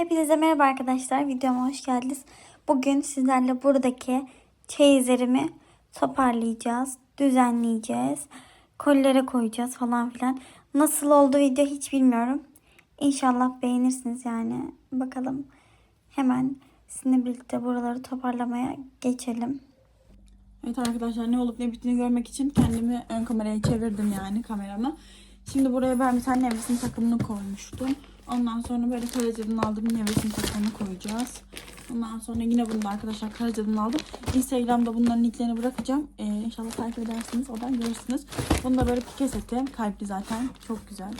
Hepinize merhaba arkadaşlar. Videoma hoş geldiniz. Bugün sizlerle buradaki çeyizlerimi toparlayacağız, düzenleyeceğiz, kollere koyacağız falan filan. Nasıl oldu video hiç bilmiyorum. İnşallah beğenirsiniz yani. Bakalım hemen sizinle birlikte buraları toparlamaya geçelim. Evet arkadaşlar ne olup ne bittiğini görmek için kendimi ön kameraya çevirdim yani kameramı. Şimdi buraya ben bir tane nevresim takımını koymuştum. Ondan sonra böyle Karaca'dan aldığım nevresim takımını koyacağız. Ondan sonra yine bunu da arkadaşlar Karaca'dan aldım. Instagram'da bunların linklerini bırakacağım. Ee, inşallah takip edersiniz. Oradan görürsünüz. Bunu da böyle pike seti. Kalpli zaten. Çok güzel.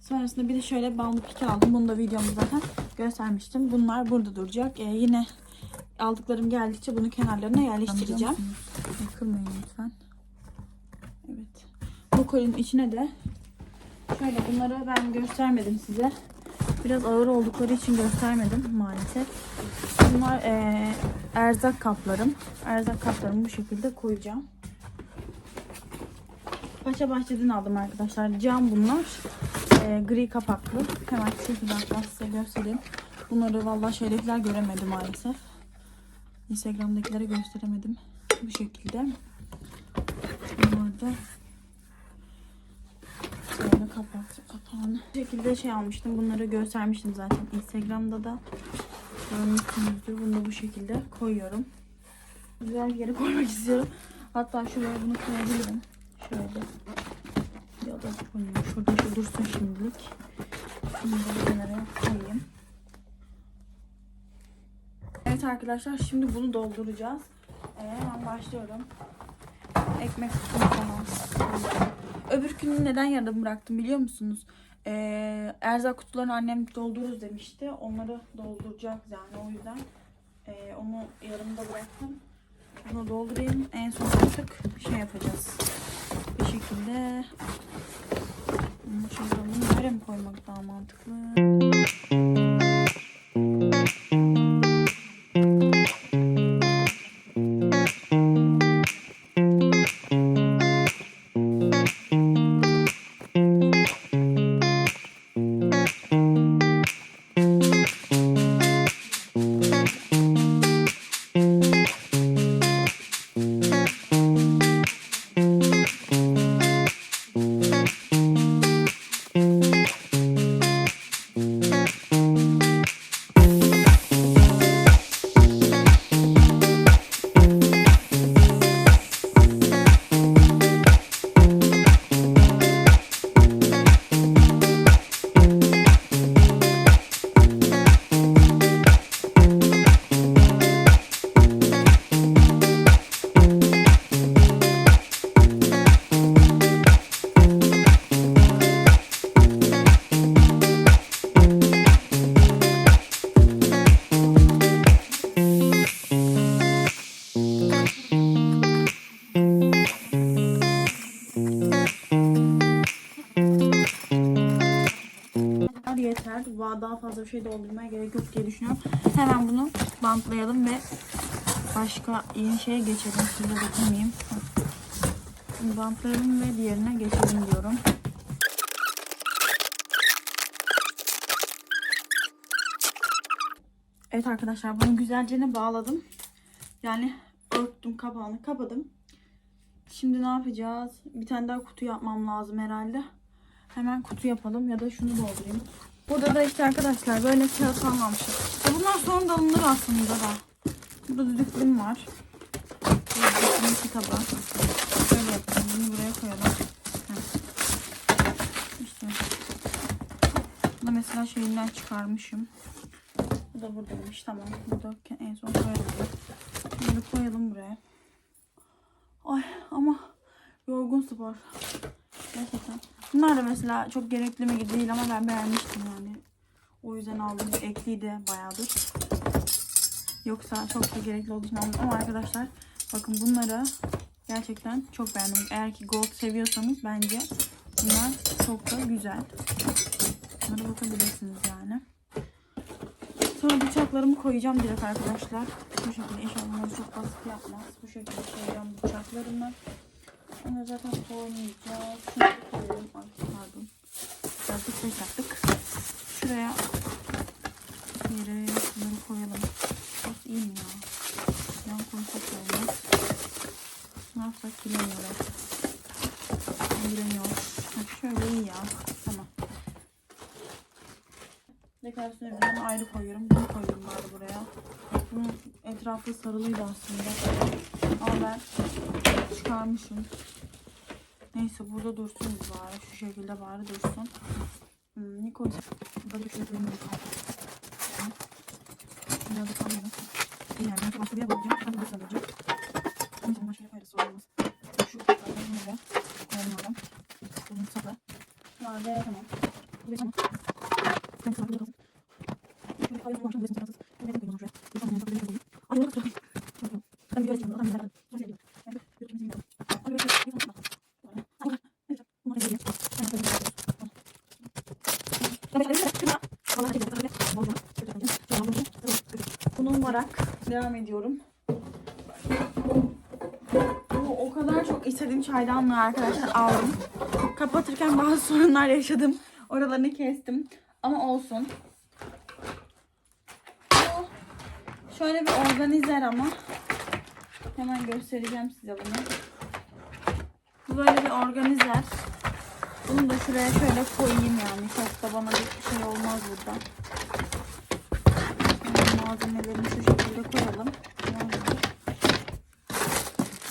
Sonrasında bir de şöyle bandı pike aldım. Bunu da videomda zaten göstermiştim. Bunlar burada duracak. Ee, yine aldıklarım geldikçe bunu kenarlarına yerleştireceğim. Kırmayın lütfen. Evet. Bu kolinin içine de şöyle bunları ben göstermedim size. Biraz ağır oldukları için göstermedim maalesef. Bunlar eee, erzak kaplarım. Erzak kaplarımı bu şekilde koyacağım. Paşa Bahçe'den aldım arkadaşlar. Cam bunlar. Eee, gri kapaklı. Hemen şekilde hatta size göstereyim. Bunları vallahi şeydekiler göremedi maalesef. Instagram'dakilere gösteremedim. Bu şekilde. Bunlar da böyle kapat kapağını. Bu şekilde şey almıştım. Bunları göstermiştim zaten. Instagram'da da görmüşsünüzdür. Bunu da bu şekilde koyuyorum. Güzel bir yere koymak istiyorum. Hatta şuraya bunu koyabilirim. Şöyle. Ya da koyayım. Şurada şu dursun şimdilik. Şunu da kenara koyayım. Evet arkadaşlar şimdi bunu dolduracağız. Ee, hemen başlıyorum. Ekmek kutumu falan. Öbür neden yarıda bıraktım biliyor musunuz? Ee, erzak kutularını annem doldururuz demişti. Onları dolduracak yani o yüzden ee, onu yarımda bıraktım. Bunu doldurayım. En son artık şey yapacağız. Bir şekilde bunu şöyle böyle mi koymak daha mantıklı? Daha fazla bir şey doldurmaya gerek yok diye düşünüyorum. Hemen bunu bantlayalım ve başka yeni şeye geçelim. Size dokunmayayım. Bantlayalım ve diğerine geçelim diyorum. Evet arkadaşlar bunu güzelce bağladım. Yani örttüm kapağını kapadım. Şimdi ne yapacağız? Bir tane daha kutu yapmam lazım herhalde. Hemen kutu yapalım ya da şunu doldurayım. Burada da işte arkadaşlar böyle kağıt almamışım. Ya bunlar sonra da alınır aslında da. Burada düdüklüm var. Burada düdüklüm kitabı. Şöyle yapalım. Bunu buraya koyalım. İşte. Bu da mesela şeyinden çıkarmışım. Bu da buradaymış. Tamam. Bu da en son koyalım. Bunu koyalım buraya. Ay ama yorgun spor. Gerçekten. Bunlar da mesela çok gerekli mi değil ama ben beğenmiştim yani. O yüzden aldım. Ekliği de bayağıdır. Yoksa çok da gerekli olduğu aldım. Ama arkadaşlar bakın bunları gerçekten çok beğendim. Eğer ki gold seviyorsanız bence bunlar çok da güzel. Bunlara bakabilirsiniz yani. Sonra bıçaklarımı koyacağım direkt arkadaşlar. Bu şekilde inşallah çok basit yapmaz. Bu şekilde koyacağım bıçaklarımı. Onu zaten koymayacağız. Şunu koyalım. Ay pardon. Biraz da yaptık. Şuraya yere bunları koyalım. Burası iyi mi ya? Yan koysak da olmaz. Ne yapsak bilemiyorum. Bilemiyorum. Ha, şöyle iyi ya. Tamam. Dekorasyon ürünlerini ayrı koyuyorum. Bunu koydum bari buraya. Bunun etrafı sarılıydı aslında. Ama ben çıkarmışım. Neyse burada dursun bari. Şu şekilde bari dursun. Hmm, koysam? Burada şöyle bir Biraz da. İyi yani ben başka bir yere bakacağım. Ben de burası alacağım. Onun için başka koyarız. Olmaz. Şu kaplarını buraya koyalım oradan. Bunu sakla. Var ve tamam. Buraya tamam. Bunu umarak devam ediyorum. Bu o kadar çok istediğim çaydanlığı arkadaşlar aldım. Kapatırken bazı sorunlar yaşadım. Oralarını kestim. Ama olsun. Bu şöyle bir organizer ama. Hemen göstereceğim size bunu. Bu böyle bir organizer. Bunu da şuraya şöyle koyayım yani. Çok da bana bir şey olmaz burada. Şimdi malzemelerini şu şekilde koyalım.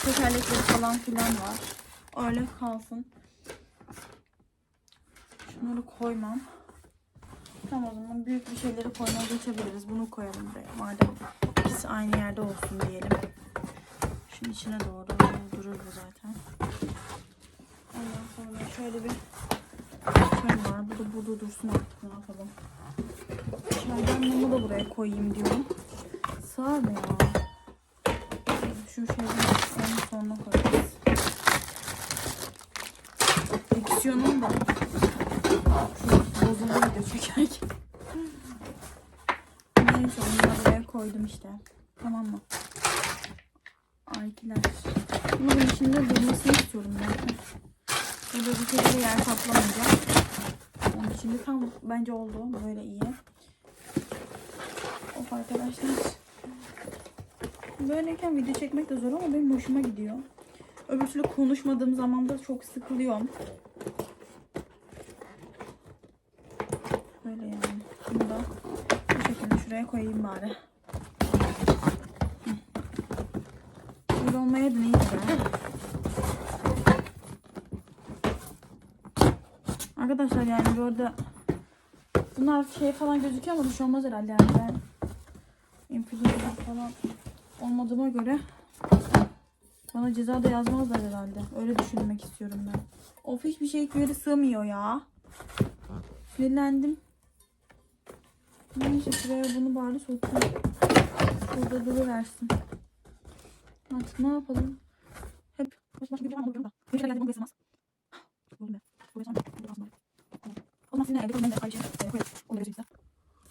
Tekerlekleri falan filan var. Öyle kalsın. Şunları koymam. Tamam o zaman büyük bir şeyleri koymaya geçebiliriz. Bunu koyalım buraya. Madem ikisi aynı yerde olsun diyelim. Şunun içine doğru durur bu zaten. Ondan sonra şöyle bir şey var. Bu da burada dursun artık ne yapalım. Çaydanlığımı da buraya koyayım diyorum. Sığar mı ya? Şu şeyden en sonuna koyarız. Diksiyonum da bozuldu video çekerken. Neyse da buraya koydum işte. Tamam mı? Aykiler. Bunun içinde durmasını istiyorum ben. Böyle bir şekilde yer kaplamayacak. Onun içinde tam bence oldu. Böyle iyi. Of arkadaşlar. Böyleyken video çekmek de zor ama benim hoşuma gidiyor. Öbür türlü konuşmadığım zaman da çok sıkılıyorum. Böyle yani. Bunu da bu şekilde şuraya koyayım bari. Hı. Böyle olmaya da neydi be? Arkadaşlar yani bu arada bunlar şey falan gözüküyor ama bir şey olmaz herhalde yani ben influencer falan olmadığıma göre bana ceza da yazmazlar herhalde. Öyle düşünmek istiyorum ben. Of hiçbir şey yere sığmıyor ya. Sinirlendim. Neyse şuraya bunu bari sokayım. Şurada duruversin. Artık ne yapalım? Hep şey.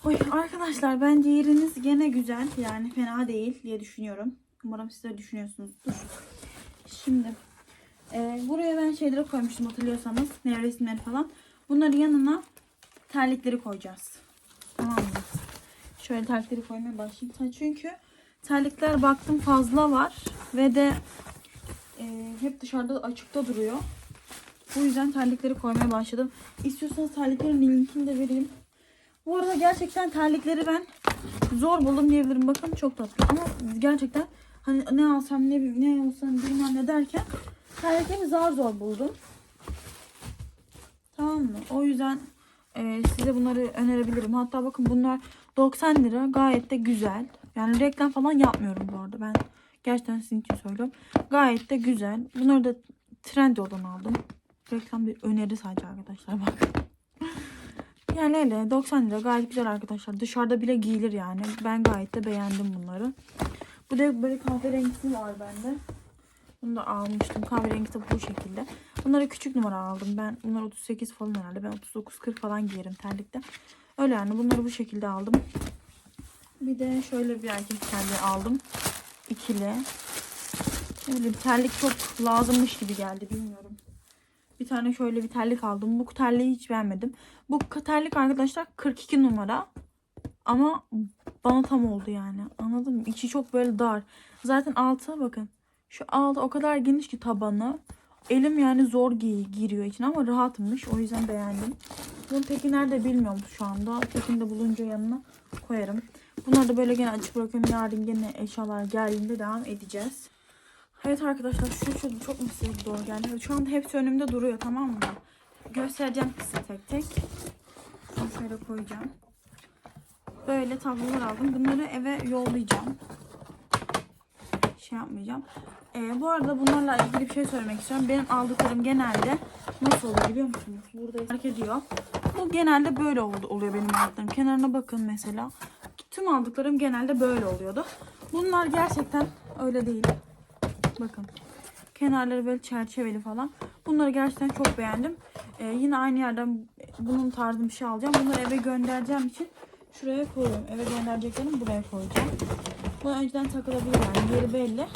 Oy arkadaşlar bence yeriniz gene güzel. Yani fena değil diye düşünüyorum. Umarım siz de düşünüyorsunuzdur. Şimdi e, buraya ben şeyleri koymuştum hatırlıyorsanız. Ne resimleri falan. Bunların yanına terlikleri koyacağız. Tamam mı? Şöyle terlikleri koymaya başlayayım. Çünkü terlikler baktım fazla var. Ve de e, hep dışarıda açıkta duruyor. Bu yüzden terlikleri koymaya başladım. İstiyorsanız terliklerin linkini de vereyim. Bu arada gerçekten terlikleri ben zor buldum diyebilirim. Bakın çok tatlı. Ama gerçekten hani ne alsam ne ne olsam bilmem ne derken terlikleri zar zor buldum. Tamam mı? O yüzden e, size bunları önerebilirim. Hatta bakın bunlar 90 lira gayet de güzel. Yani reklam falan yapmıyorum bu arada. Ben gerçekten sizin için söylüyorum. Gayet de güzel. Bunları da Trendyol'dan aldım. Reklam bir öneri sadece arkadaşlar bak. Yani öyle 90 lira gayet güzel arkadaşlar. Dışarıda bile giyilir yani. Ben gayet de beğendim bunları. Bu da böyle kahverengisi var bende. Bunu da almıştım. Kahverengisi de bu şekilde. Bunları küçük numara aldım. Ben bunlar 38 falan herhalde. Ben 39-40 falan giyerim terlikte. Öyle yani bunları bu şekilde aldım. Bir de şöyle bir erkek terliği aldım. İkili. Ne bileyim terlik çok lazımmış gibi geldi bilmiyorum. Bir tane şöyle bir terlik aldım. Bu terliği hiç beğenmedim. Bu terlik arkadaşlar 42 numara. Ama bana tam oldu yani. Anladın mı? İçi çok böyle dar. Zaten altı bakın. Şu altı o kadar geniş ki tabanı. Elim yani zor gi- giriyor içine ama rahatmış. O yüzden beğendim. Bunun teki nerede bilmiyorum şu anda. Tekini de bulunca yanına koyarım. Bunları da böyle gene açık bırakıyorum. Yarın gene eşyalar geldiğinde devam edeceğiz. Evet arkadaşlar şu şu çok mu size doğru geldi? Şu anda hepsi önümde duruyor tamam mı? Göstereceğim size tek tek. Şunu şöyle koyacağım. Böyle tablolar aldım. Bunları eve yollayacağım. Şey yapmayacağım. Ee, bu arada bunlarla ilgili bir şey söylemek istiyorum. Benim aldıklarım genelde nasıl oluyor biliyor musunuz? Burada fark ediyor. Bu genelde böyle oldu, oluyor benim aldıklarım. Kenarına bakın mesela. Tüm aldıklarım genelde böyle oluyordu. Bunlar gerçekten öyle değil. Bakın. Kenarları böyle çerçeveli falan. Bunları gerçekten çok beğendim. Ee, yine aynı yerden bunun tarzı bir şey alacağım. Bunları eve göndereceğim için şuraya koyuyorum. Eve göndereceklerimi buraya koyacağım. Bu önceden takılabilir yani. Yeri belli.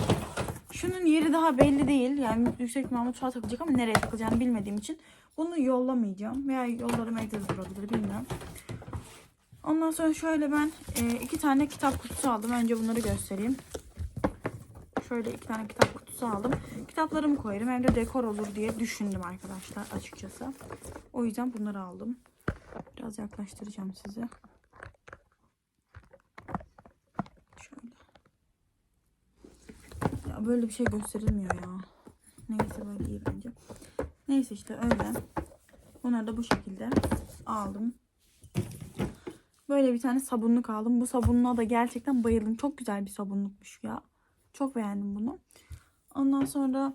Şunun yeri daha belli değil. Yani yüksek ihtimalle mutfağa takılacak ama nereye takılacağını bilmediğim için bunu yollamayacağım. Veya yollarım evde de durabilir bilmiyorum. Ondan sonra şöyle ben e, iki tane kitap kutusu aldım. Önce bunları göstereyim. Şöyle iki tane kitap kutusu aldım. Kitaplarımı koyarım. Hem de dekor olur diye düşündüm arkadaşlar açıkçası. O yüzden bunları aldım. Biraz yaklaştıracağım size. Şöyle. Ya böyle bir şey gösterilmiyor ya. Neyse böyle iyi bence. Neyse işte öyle. Bunları da bu şekilde aldım. Böyle bir tane sabunluk aldım. Bu sabunluğa da gerçekten bayıldım. Çok güzel bir sabunlukmuş ya. Çok beğendim bunu. Ondan sonra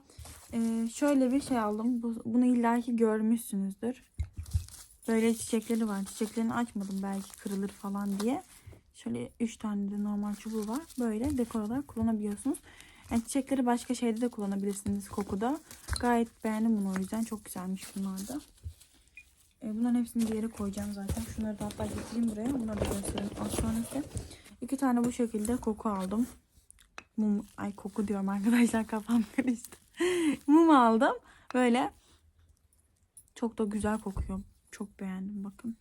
e, şöyle bir şey aldım. Bu, bunu illaki görmüşsünüzdür. Böyle çiçekleri var. Çiçeklerini açmadım belki kırılır falan diye. Şöyle 3 tane de normal çubuğu var. Böyle dekor olarak kullanabiliyorsunuz. Yani çiçekleri başka şeyde de kullanabilirsiniz kokuda. Gayet beğendim bunu o yüzden. Çok güzelmiş bunlar da. E, bunların hepsini bir yere koyacağım zaten. Şunları da hatta getireyim buraya. Bunları da göstereyim az sonra size. İki tane bu şekilde koku aldım. Mum, ay koku diyorum arkadaşlar kafam karıştı. Mum aldım. Böyle. Çok da güzel kokuyor. Çok beğendim bakın.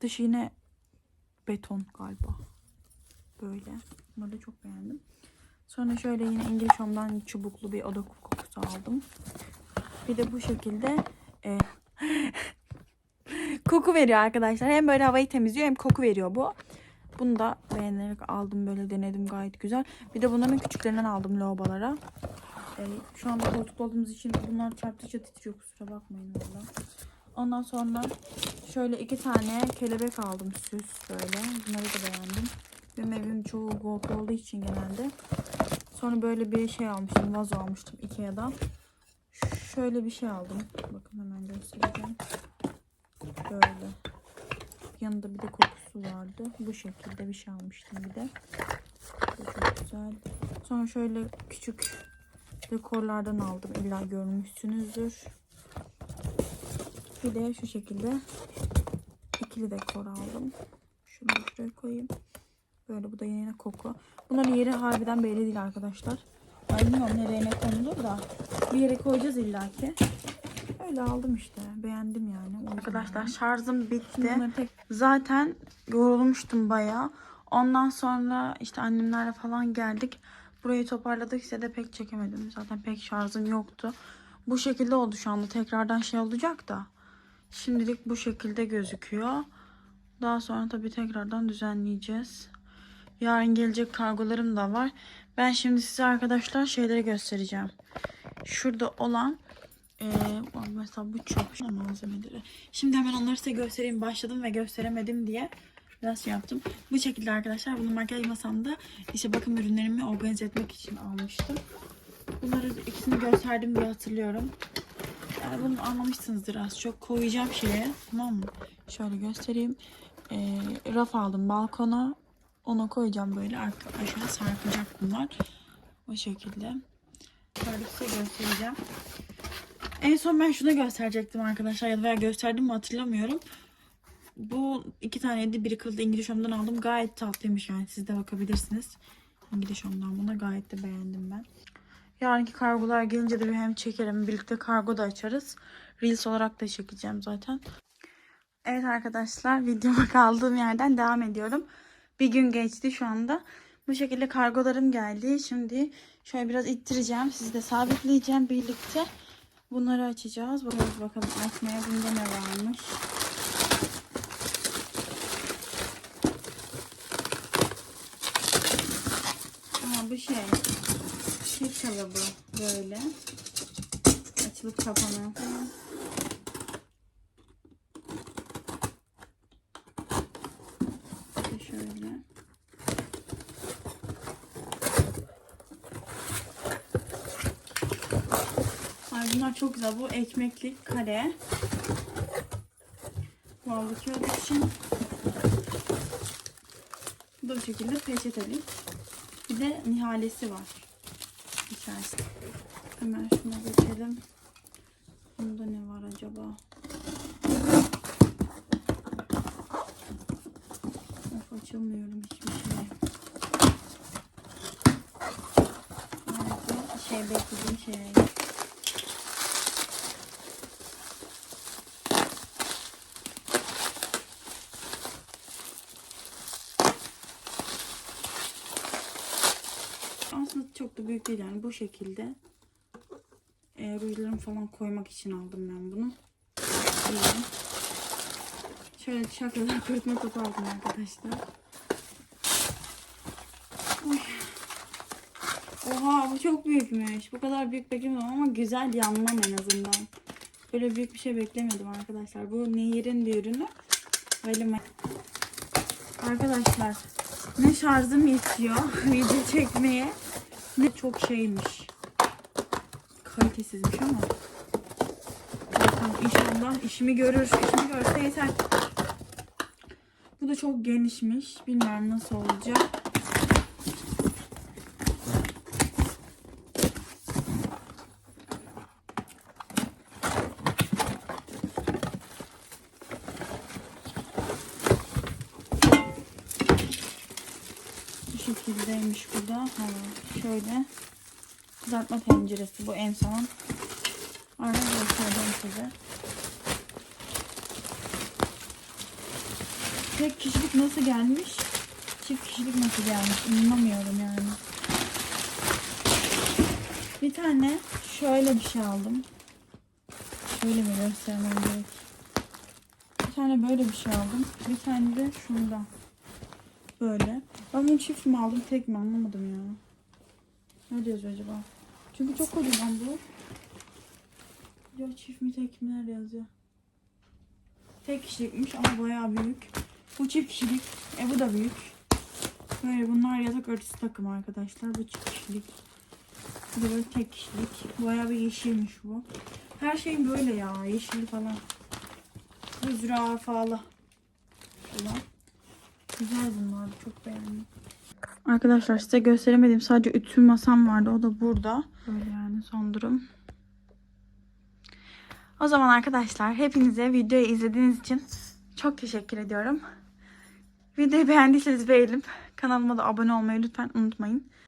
Dışı yine beton galiba. Böyle. Bunları da çok beğendim. Sonra şöyle yine İngiliz Home'dan çubuklu bir oda kokusu aldım. Bir de bu şekilde e, koku veriyor arkadaşlar. Hem böyle havayı temizliyor hem koku veriyor bu. Bunu da beğenerek aldım böyle denedim gayet güzel. Bir de bunların küçüklerinden aldım lavabolara. Ee, şu anda koltukta olduğumuz için bunlar çarptıkça titriyor kusura bakmayın valla. Ondan sonra şöyle iki tane kelebek aldım süs böyle. Bunları da beğendim. Benim evim çoğu gold olduğu için genelde. Sonra böyle bir şey almıştım. Vazo almıştım Ikea'dan. Şöyle bir şey aldım. Bakın hemen göstereceğim. Böyle. Yanında bir de kokusu vardı. Bu şekilde bir şey almıştım bir de. Bu çok güzel. Sonra şöyle küçük dekorlardan aldım. İlla görmüşsünüzdür. Bir de şu şekilde ikili dekor aldım. Şunu şuraya koyayım. Böyle bu da yine koku. Bunların yeri harbiden belli değil arkadaşlar. Ben bilmiyorum nereye ne konulur da bir yere koyacağız illaki. Öyle aldım işte. Beğendim yani. Arkadaşlar şarjım bitti. Zaten yorulmuştum bayağı. Ondan sonra işte annemlerle falan geldik. Burayı toparladık. Size de pek çekemedim. Zaten pek şarjım yoktu. Bu şekilde oldu şu anda. Tekrardan şey olacak da. Şimdilik bu şekilde gözüküyor. Daha sonra tabii tekrardan düzenleyeceğiz. Yarın gelecek kargolarım da var. Ben şimdi size arkadaşlar şeyleri göstereceğim. Şurada olan ee, mesela bu çöp malzemeleri. Şimdi hemen onları size göstereyim. Başladım ve gösteremedim diye biraz şey yaptım. Bu şekilde arkadaşlar bunu makyaj masamda işte bakım ürünlerimi organize etmek için almıştım. Bunları ikisini gösterdim diye hatırlıyorum. Yani bunu anlamışsınızdır az çok. Koyacağım şeye. Tamam mı? Şöyle göstereyim. Ee, raf aldım balkona. Ona koyacağım böyle arka, aşağı sarkacak bunlar. O şekilde. Şöyle size göstereceğim. En son ben şunu gösterecektim arkadaşlar ya da gösterdim mi hatırlamıyorum. Bu iki taneydi. Biri kırıldı İngiliz Home'dan aldım. Gayet tatlıymış yani. Siz de bakabilirsiniz. İngiliz Home'dan buna gayet de beğendim ben. Yarınki kargolar gelince de bir hem çekerim. Birlikte kargo da açarız. Reels olarak da çekeceğim zaten. Evet arkadaşlar videoma kaldığım yerden devam ediyorum. Bir gün geçti şu anda. Bu şekilde kargolarım geldi. Şimdi şöyle biraz ittireceğim. Sizi de sabitleyeceğim birlikte. Bunları açacağız. Bakıyoruz bakalım açmaya bunda ne varmış. Aa, bu şey. Kek kalıbı böyle. Açılıp kapanan falan. İşte şöyle. Ay bunlar çok güzel. Bu ekmeklik kare. Bağlı kağıt için. Bu da bu şekilde peçetelik. Bir de nihalesi var. İçerisinde. Hemen şuna geçelim. Bunda ne var acaba? Of açılmıyorum hiçbir şey. Nerede? Şey beklediğim şey. Aslında çok da büyük değil yani bu şekilde. E, rujlarımı falan koymak için aldım ben bunu. Böyle. Şöyle şakadan kurutma topu aldım arkadaşlar. Oy. Oha bu çok büyükmüş. Bu kadar büyük beklemiyordum ama güzel yanmam en azından. Böyle büyük bir şey beklemiyordum arkadaşlar. Bu Nehir'in bir ürünü. Böyle Arkadaşlar ne şarjım yetiyor video çekmeye ne çok şeymiş. Kalitesizmiş ama. Bakalım inşallah işimi görür. İşimi görürse yeter. Bu da çok genişmiş. Bilmiyorum nasıl olacak. Bu şekildeymiş bu da. Ha, şöyle. Kızartma tenceresi bu en son. Arada göstereceğim size. Tek kişilik nasıl gelmiş? Çift kişilik nasıl gelmiş? İnanamıyorum yani. Bir tane şöyle bir şey aldım. Şöyle mi göstermem gerek? Bir tane böyle bir şey aldım. Bir tane de şundan. Böyle. Ben bunu çift mi aldım tek mi anlamadım ya. Ne yazıyor acaba? Çünkü çok kocaman bu. Ya çift mi tek mi nerede yazıyor? Tek kişilikmiş ama bayağı büyük. Bu çift kişilik. E bu da büyük. Böyle bunlar yatak örtüsü takımı arkadaşlar. Bu çift kişilik. Bu da böyle tek kişilik. Bayağı bir yeşilmiş bu. Her şey böyle ya. Yeşil falan. Bu zürafalı. Falan. Güzel bunlar. Çok beğendim. Arkadaşlar size gösteremedim. Sadece ütü masam vardı. O da burada. Böyle yani son durum. O zaman arkadaşlar hepinize videoyu izlediğiniz için çok teşekkür ediyorum. Videoyu beğendiyseniz beğenip kanalıma da abone olmayı lütfen unutmayın.